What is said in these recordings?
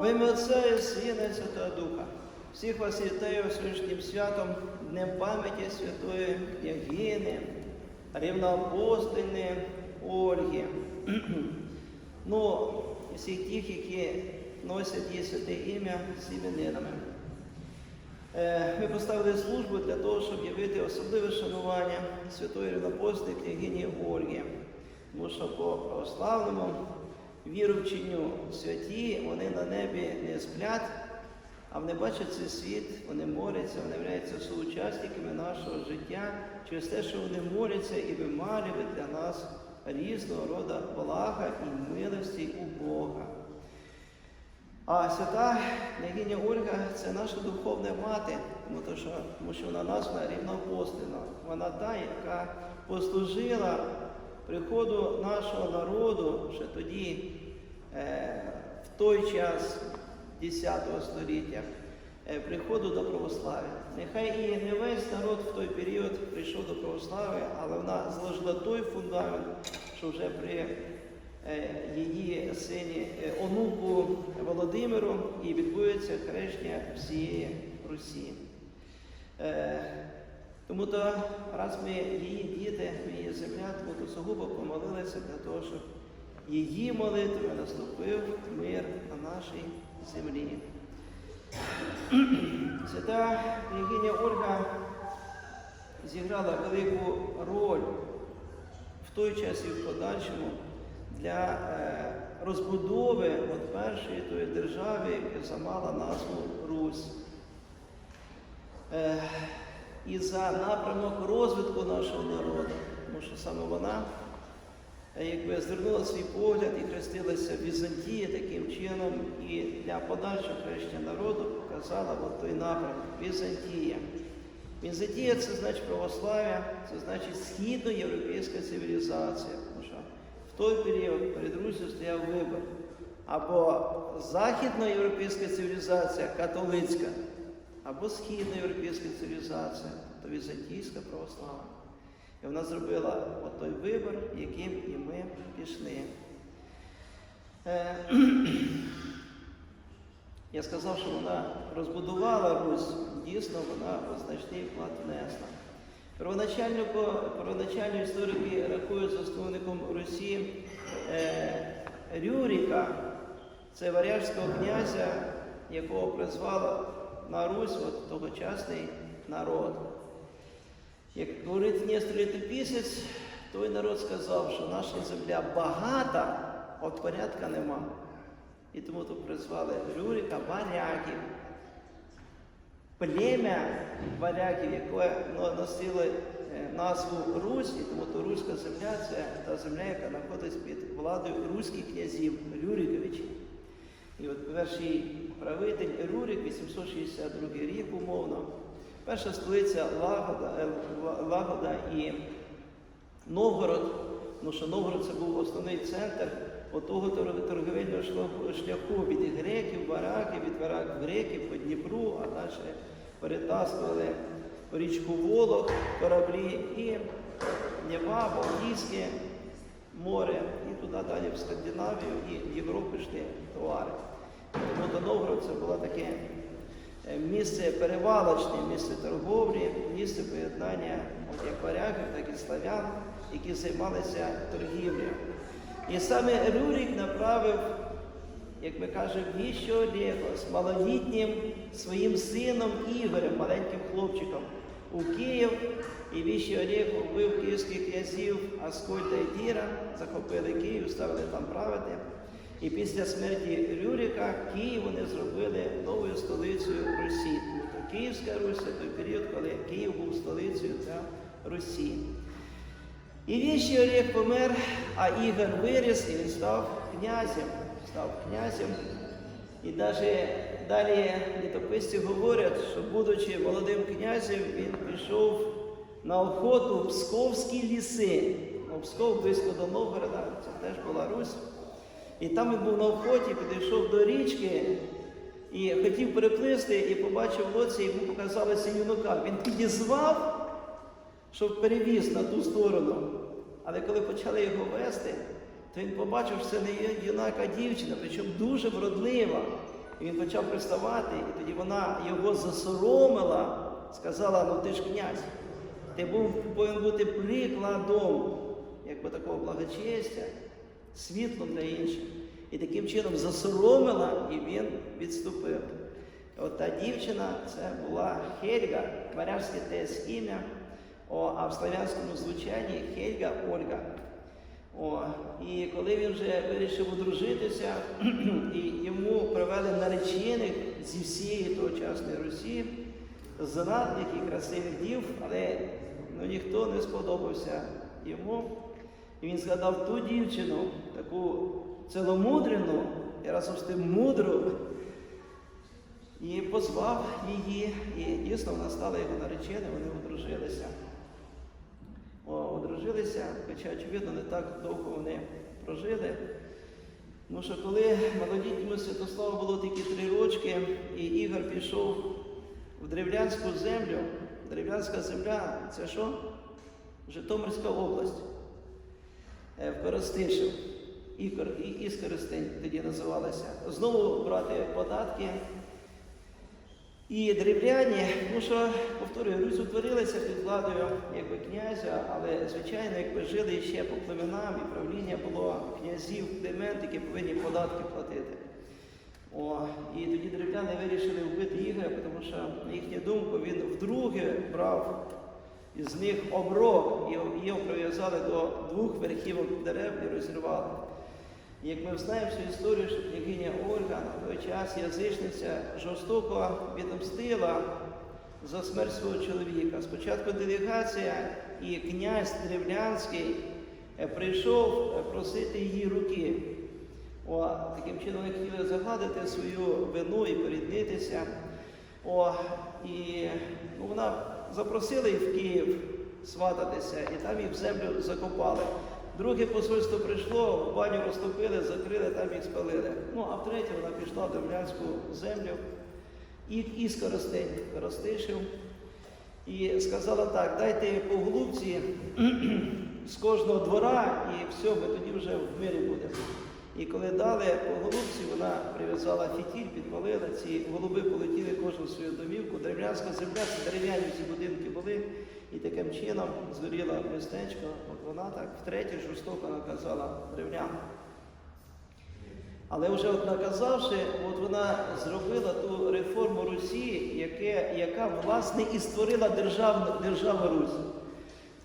Во ім'я Отця і Сина і Святого Духа. Всіх вас вітаю сьогоднішнім святом, Днем пам'яті Святої Євгени, рівноапостольної Ольги. ну, всіх тих, які носять її святе ім'я з іменинами. Е, Ми поставили службу для того, щоб явити особливе шанування святої рівнопостної княгині Ольги. Тому що по православному віровченню святі вони на небі не сплять, а вони бачать цей світ, вони моляться, вони являються соучасниками нашого життя через те, що вони моляться і вималюють для нас різного роду блага і милості у Бога. А свята княгиня Ольга це наша духовна мати, тому що, тому що вона названа рівноапостольна. Вона та, яка послужила приходу нашого народу ще тоді, в той час 10 століття, е, приходу до православ'я. Нехай і не весь народ в той період прийшов до православ'я, але вона заложила той фундамент, що вже при е, її сині е, онуку Володимиру і відбудеться хрещення всієї Русі. Е, Тому то, раз ми її діти, ми її земля, тому то сугубо помолилися для того, щоб її молитвою наступив мир на нашій землі. Свята княгиня Ольга зіграла велику роль в той час і в подальшому для е, розбудови от першої тої держави, яка замала назву Русь. Е, і за напрямок розвитку нашого народу, тому що саме вона якби звернула свій погляд і хрестилася в Візантії таким чином, і для подальшого хрещення народу показала от той напрямок Візантія. Візантія це значить православ'я, це значить східноєвропейська цивілізація. Тому що в той період перед Руссю стояв вибір. Або західноєвропейська цивілізація католицька, або східноєвропейська цивілізація, тобто візантійська православна. І вона зробила от той вибір, яким і ми пішли. Е, Я сказав, що вона розбудувала Русь, дійсно вона значний вклад внесла. Первоначально історики рахують засновником Русі е, Рюріка, це варяжського князя, якого призвала на Русь от, тогочасний народ. Як говорить Нестор Літописець, той народ сказав, що наша земля багата, от порядка нема. І тому тут призвали Рюрика варягів. Плем'я варягів, яке носило е, назву Русь, і тому то Руська земля це та земля, яка знаходиться під владою руських князів Рюриковичів. І от перший правитель Рюрик, 862 рік умовно, перша столиця Лагода, е, Лагода і Новгород, тому що Новгород це був основний центр отого тор- торговельного шляху- від греків, вараків, від вараків греків по Дніпру, а далі перетаскували річку Волок кораблі і Нева, Балтійське море, і туди далі в Скандинавію і в Європу йшли товари. Тому до Новгород це було таке місце перевалочне, місце торговлі, місце поєднання як варягів, так і славян, які займалися торгівлею. І саме Рюрік направив, як ми кажемо, віщо Олєго з малолітнім своїм сином Ігорем, маленьким хлопчиком, у Київ. І віщий Олег вбив київських князів Аскольда і Діра, захопили Київ, ставили там правити. І після смерті Рюрика Київ вони зробили новою столицею Русі. Тобто Київська Русь це той період, коли Київ був столицею для Русі. І віщий Олег помер, а Ігор виріс і він став князем. Став князем. І навіть далі літописці говорять, що, будучи молодим князем, він пішов на охоту в Псковські ліси. Ну, Псков близько до Новгорода, це теж була Русь. І там він був на охоті, підійшов до річки і хотів переплисти, і побачив в лодці, йому показалося юнака. Він підізвав, щоб перевіз на ту сторону. Але коли почали його вести, то він побачив, що це не юнака дівчина, причому дуже вродлива. І він почав приставати, і тоді вона його засоромила, сказала, ну ти ж князь, ти був, повинен бути прикладом якби такого благочестя, світлом для інших. І таким чином засоромила, і він відступив. От та дівчина це була Хельга, варяжське теж ім'я, а в славянському звучанні Хельга Ольга. О, і коли він вже вирішив одружитися, і йому привели наречених зі всієї тогочасної Русі, зрадних і красивих дів, але ну, ніхто не сподобався йому. І він згадав ту дівчину, таку ціломудрену і разом з тим мудру, і позвав її, і дійсно вона стала його нареченою, вони одружилися. Одружилися, хоча, очевидно, не так довго вони прожили. Тому що коли молодітньому Святославу було тільки три рочки, і Ігор пішов в Древлянську землю, Древлянська земля це що? Житомирська область. Е, В Коростишів. Ікор, і Іскористень тоді називалася. Знову брати податки. І древляні, ну що, повторюю, Русь утворилася під владою якби князя, але, звичайно, якби жили ще по племенам, і правління було князів, племен, які повинні податки платити. О, і тоді древляни вирішили вбити Ігоря, тому що, на їхню думку, він вдруге брав із них оброк, і прив'язали до двох верхівок дерев і розірвали. Як ми знаємо всю історію, що княгиня Ольга на той час язичниця жорстоко відомстила за смерть свого чоловіка. Спочатку делегація і князь Древлянський е, прийшов е, просити її руки. О, таким чином вони хотіли загладити свою вину і поріднитися. О, і ну, вона запросила їх в Київ свататися, і там їх в землю закопали. Друге посольство прийшло, в баню розтопили, закрили, там їх спалили. Ну, а втретє вона пішла в Демлянську землю і із Коростень, Коростишів. І сказала так, дайте по голубці з кожного двора, і все, ми тоді вже в мирі будемо. І коли дали по голубці, вона прив'язала фітіль, підпалила, ці голуби полетіли кожен в свою домівку. Дерев'янська земля, це дерев'яні ці будинки були. І таким чином згоріло містечко. От вона так втретє жорстоко наказала древлян. Але вже от наказавши, от вона зробила ту реформу Русі, яке, яка власне і створила державну, державу Русь.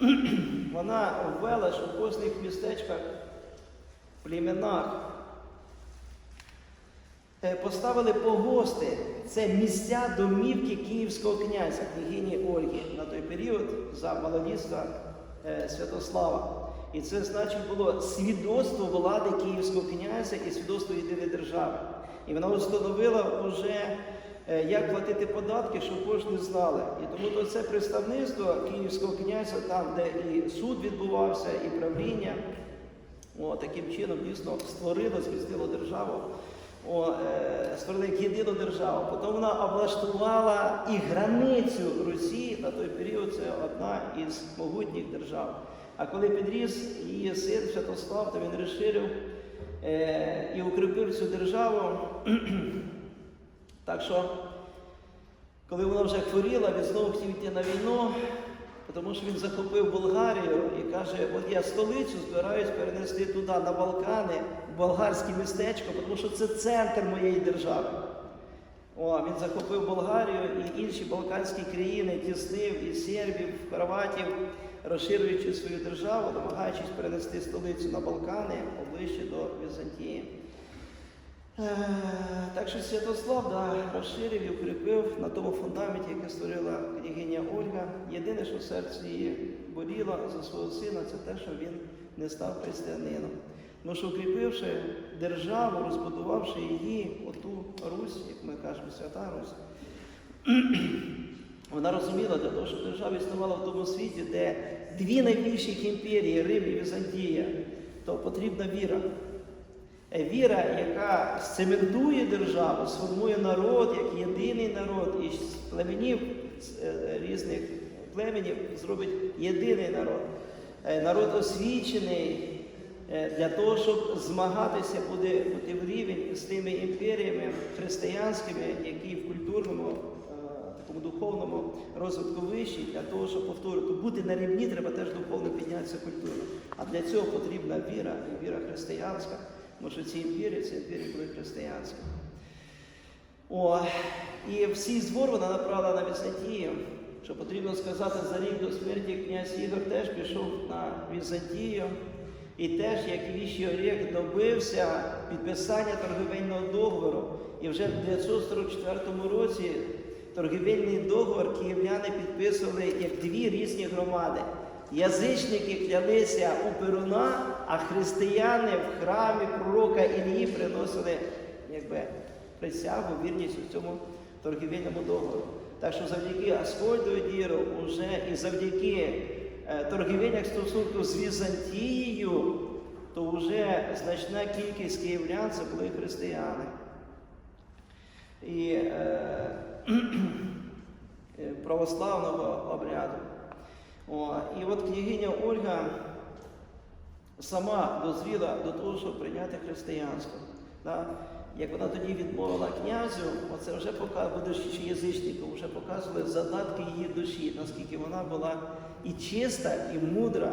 Вона ввела, що в кожних містечках, племенах е, поставили погости. Це місця домівки київського князя, княгині Ольги на той період за малолітства е, Святослава. І це значить було свідоцтво влади київського князя і свідоцтво єдиної держави. І вона установила вже, е, як платити податки, щоб кожен знали. І тому то це представництво київського князя, там, де і суд відбувався, і правління, о, таким чином дійсно створило, змістило державу. О, е, створили як єдину державу. Потім вона облаштувала і границю Росії на той період це одна із могутніх держав. А коли підріс її син Святослав, то він розширив е, і укріпив цю державу. так що, коли вона вже хворіла, він знову хотів йти на війну, тому що він захопив Болгарію і каже, от я столицю збираюсь перенести туди, на Балкани, в болгарське містечко, тому що це центр моєї держави. О, він захопив Болгарію і інші балканські країни, тіснив і сербів, хорватів, розширюючи свою державу, намагаючись перенести столицю на Балкани поближче до Візантії. Е, Так що Святослав да, розширив і укріпив на тому фундаменті, який створила княгиня Ольга. Єдине, що в серці її боліло за свого сина, це те, що він не став християнином. Ну що укріпивши державу, розбудувавши її, оту Русь, як ми кажемо, свята Русь, вона розуміла для того, щоб держава існувала в тому світі, де дві найбільші імперії Рим і Візантія, то потрібна віра. Е, Віра, яка сцементує державу, сформує народ як єдиний народ, і з племенів е, різних племенів зробить єдиний народ. Е, Народ освічений для того, щоб змагатися буде бути в рівень з тими імперіями, християнськими, які в культурному, такому духовному розвитку вищі, для того, щоб повторити, бути на рівні, треба теж духовно піднятися культурно. А для цього потрібна віра, віра християнська, тому що ці імперії, ці імперії були християнські. О, і всі збор вона направила на Візантію. Що потрібно сказати, за рік до смерті князь Ігор теж пішов на Візантію. І теж, як Віщий Орєх, добився підписання торговельного договору. І вже в 944 році торговельний договор київляни підписували як дві різні громади. Язичники клялися у Перуна, а християни в храмі пророка Ілії приносили якби, присягу, вірність у цьому торгівельному договору. Так що завдяки Аскольду і Діру уже і завдяки е, торгівельних стосунків з Візантією, то вже значна кількість київлян це були християни. І е, е, православного обряду. О, і от княгиня Ольга сама дозріла до того, щоб прийняти християнство. Да? Як вона тоді відмовила князю, оце вже показує, будучи язичником, вже показували задатки її душі, наскільки вона була і чиста, і мудра,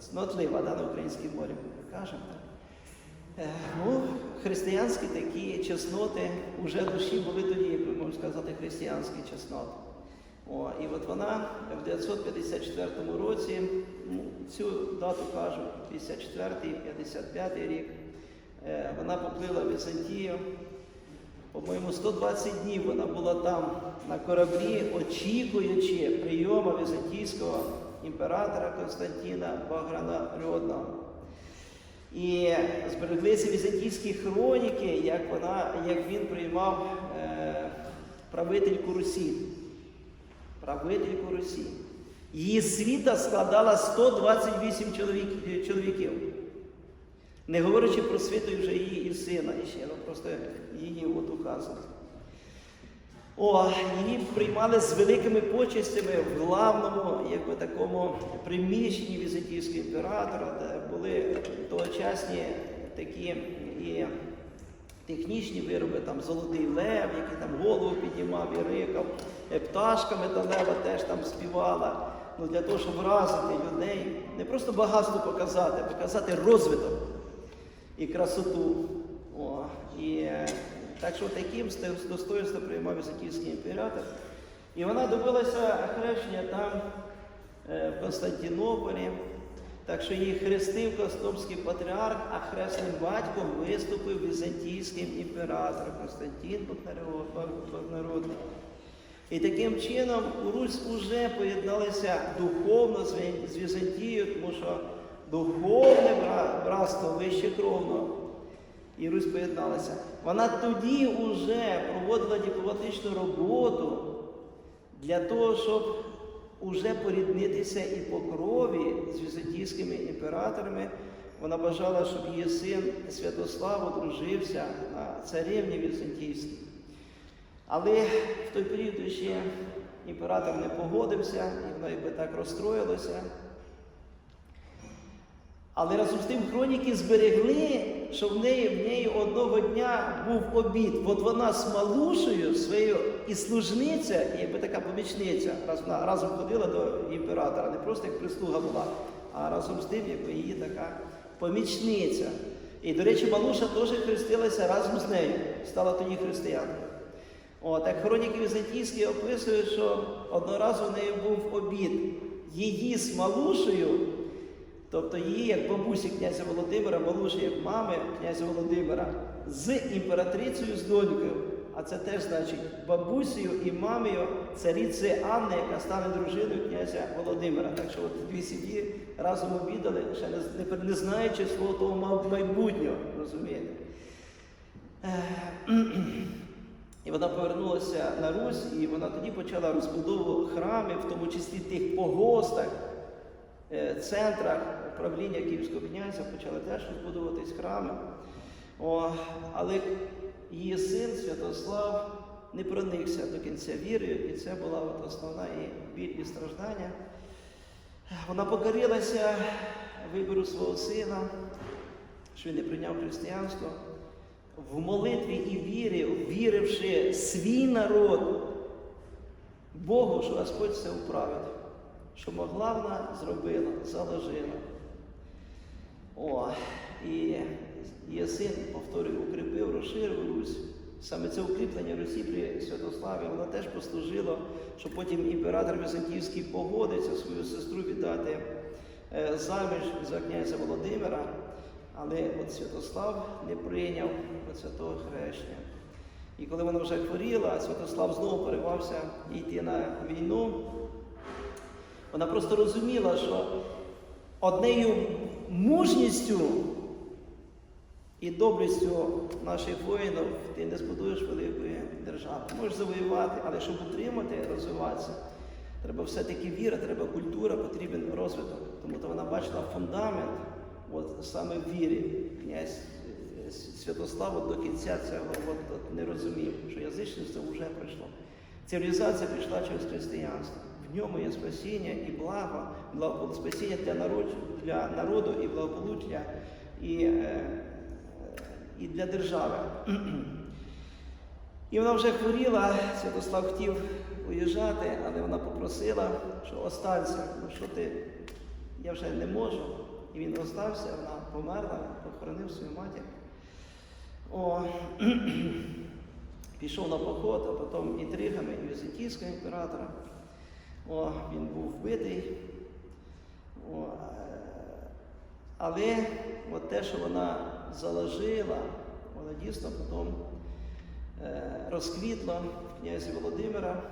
цнотлива, да, на українській морі кажемо. так. Е, Ну, християнські такі чесноти вже душі були тоді, як ми можемо сказати, християнські чесноти. О, і от вона в 954 році, цю дату кажу, 54-й, 55-й рік, е, вона поплила в Візантію. По-моєму, 120 днів вона була там на кораблі, очікуючи прийому візантійського імператора Константина Баграна-Рьодного. І збереглися візантійські хроніки, як, вона, як він приймав е, правительку Русі. Правительку Русі. Її світа складала 128 чоловік, чоловіків. Не говорячи про світу вже її і сина, і ще, ну просто її от указано. О, її приймали з великими почестями в главному, якби такому приміщенні візантійського імператора, де були тогочасні такі і технічні вироби, там золотий лев, який там голову піднімав і рикав, Е, пташка металева теж там співала. Ну, для того, щоб вразити людей, не просто багатство показати, а показати розвиток і красоту. О, і, е, так що таким ст- достоинством приймав Візантійський імператор. І вона добилася хрещення там, е, в Константинополі. Так що її хрестив Костомський патріарх, а хресним батьком виступив візантійським імператором Константин Багнародний. І таким чином Русь уже поєдналася духовно з Візантією, тому що духовне братство вище кровно. І Русь поєдналася. Вона тоді вже проводила дипломатичну роботу для того, щоб уже поріднитися і по крові з візантійськими імператорами. Вона бажала, щоб її син Святослав одружився на царівні Візантійській. Але в той період ще імператор не погодився, і воно якби так розстроїлося. Але разом з тим хроніки зберегли, що в неї, в неї одного дня був обід. От вона з малушею своєю і служниця, і якби така помічниця, раз вона разом ходила до імператора, не просто як прислуга була, а разом з тим, якби її така помічниця. І, до речі, Малуша теж хрестилася разом з нею, стала тоді християнкою. О, так хроніки Візантійські описують, що одного разу в неї був обід. Її з Малушею, тобто її як бабусі князя Володимира, Малуші як мами князя Володимира, з імператрицею з донькою. А це теж значить бабусею і мамою цариці Анни, яка стане дружиною князя Володимира. Так що от дві сім'ї разом обідали, ще не, не, знаючи свого того майбутнього, розумієте? І вона повернулася на Русь, і вона тоді почала розбудову храмів, в тому числі тих погостах, е, центрах правління Київського князя, почали теж розбудовуватись храми. О, але її син Святослав не проникся до кінця вірою, і це була от основна її біль і страждання. Вона покорилася вибору свого сина, що він не прийняв християнство. В молитві і вірі, віривши свій народ Богу, що Господь все управить, що могла вона зробила, заложила. О, і Єсин, повторюю, укріпив, розширив Русь. Саме це укріплення Русі при Святославі, воно теж послужило, що потім імператор Візантійський погодиться свою сестру віддати е, заміж за князя Володимира, але от Святослав не прийняв святого хрещення. І коли вона вже хворіла, Святослав знову поривався йти на війну. Вона просто розуміла, що однею мужністю і доблестю наших воїнів ти не збудуєш великої держави. Можеш завоювати, але щоб утримати, розвиватися, треба все-таки віра, треба культура, потрібен розвиток. Тому то вона бачила фундамент от, саме в вірі. Князь е, Святослав от до кінця цього от, от, не розумів, що язичництво вже прийшло. Цивілізація прийшла через християнство. В ньому є спасіння і благо, благо спасіння для народу, для народу і благополуччя, і, е, і для держави. І вона вже хворіла, Святослав хотів уїжджати, але вона попросила, що останься, ну що ти, я вже не можу. І він остався, вона померла, похоронив свою матір. О, пішов на поход, а потім інтригами Візантійського імператора. О, він був вбитий. О, е, але от те, що вона заложила, вона дійсно потім е, розквітло в князі Володимира.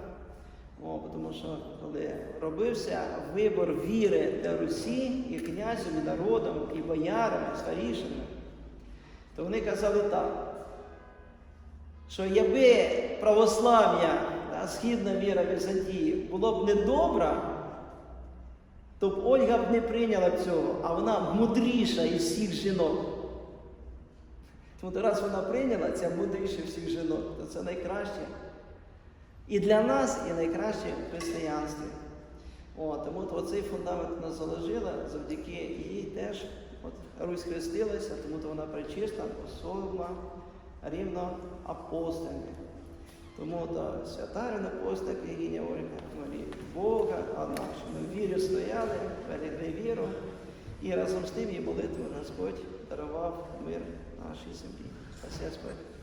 О, тому що коли робився вибор віри для Русі і князем, і народом, і боярами, і старішинами, то вони казали так, що якби православ'я, східна віра Візантії, було б недобра, то б Ольга б не прийняла цього, а вона мудріша із всіх жінок. Тому раз вона прийняла, ця мудріша всіх жінок, то це найкраще. І для нас, і найкраще в християнстві. О, тому то цей фундамент вона заложила, завдяки їй теж от, Русь хрестилася, тому то вона причиста, особа, рівно апостольна. Тому то свята апостол княгиня Ольга молі Бога, одна, що ми вірі стояли, берегли віру, і разом з тим її молитвою Господь дарував мир нашій землі. Спасибо.